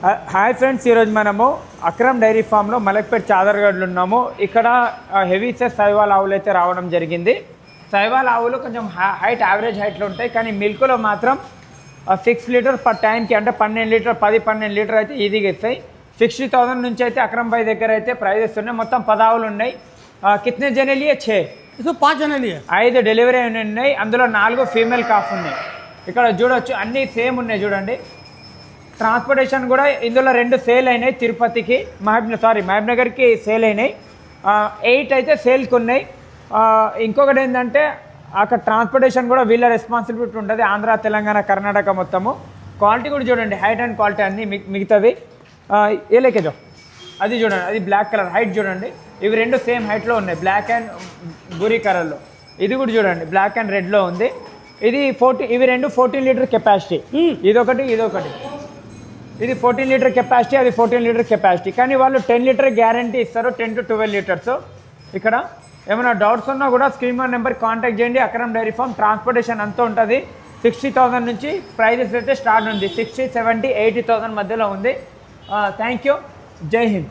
Hi friends ఈరోజు మనము Akram dairy ఫామ్లో మలక్పేట్ చాదర్గడ్లు ఉన్నాము. ఇక్కడ హెవీ సైజ్ సైవాల్ ఆవులు అయితే రావడం జరిగింది. సైవాల్ ఆవులు కొంచెం హైట్ యావరేజ్ హైట్లో ఉంటాయి కానీ మిల్క్లో మాత్రం సిక్స్ లీటర్ పర్ టైంకి అంటే పన్నెండు లీటర్ పది పన్నెండు లీటర్ అయితే ఈజీగా ఇస్తాయి. సిక్స్టీ థౌసండ్ నుంచి అయితే అక్రమ్ బై దగ్గర అయితే ప్రైజెస్ ఉన్నాయి మొత్తం పదావులు ఉన్నాయి. కిత్నే జనలియే చే ఐదు డెలివరీ ఉన్నాయి. అందులో నాలుగు ఫీమేల్ కాఫ్ ఉన్నాయి. ఇక్కడ చూడొచ్చు అన్నీ సేమ్ ఉన్నాయి చూడండి. ట్రాన్స్పోర్టేషన్ కూడా ఇందులో రెండు సేల్ అయినాయి తిరుపతికి మహబ్ సారీ మహబ్ నగర్కి సేల్ అయినాయి ఎయిట్ అయితే సేల్కి ఉన్నాయి. ఇంకొకటి ఏంటంటే అక్కడ ట్రాన్స్పోర్టేషన్ కూడా వీళ్ళ రెస్పాన్సిబిలిటీ ఉంటుంది ఆంధ్ర తెలంగాణ కర్ణాటక మొత్తము. క్వాలిటీ కూడా చూడండి హైట్ అండ్ క్వాలిటీ అన్నీ మిగ్- మిగతాది ఆ, ఏ లేకేజో అది చూడండి అది బ్లాక్ కలర్ హైట్ చూడండి. ఇవి రెండు సేమ్ హైట్లో ఉన్నాయి బ్లాక్ అండ్ బురీ కలర్లో ఇది కూడా చూడండి బ్లాక్ అండ్ రెడ్లో ఉంది. ఇది ఫోర్టీ ఇవి రెండు ఫోర్టీన్ లీటర్ కెపాసిటీ ఇదొకటి ఇదొకటి. ఇది ఫోర్టీన్ లీటర్ కెపాసిటీ అది ఫోర్టీన్ లీటర్ కెపాసిటీ కానీ వాళ్ళు టెన్ లీటర్ గ్యారంటీ ఇస్తారు టెన్ టు ట్వెల్వ్ లీటర్స్ ఇక్కడ ఏమైనా డౌట్స్ ఉన్నా కూడా స్క్రీన్ నెంబర్ కాంటాక్ట్ చేయండి. అక్రమ్ డైరీ ఫామ్ ట్రాన్స్పోర్టేషన్ అంతా ఉంటుంది. సిక్స్టీ థౌసండ్ నుంచి ప్రైజెస్ అయితే స్టార్ట్ ఉంది. సిక్స్టీ సెవెంటీ ఎయిటీ థౌసండ్ మధ్యలో ఉంది. థ్యాంక్ యూ జై హింద్.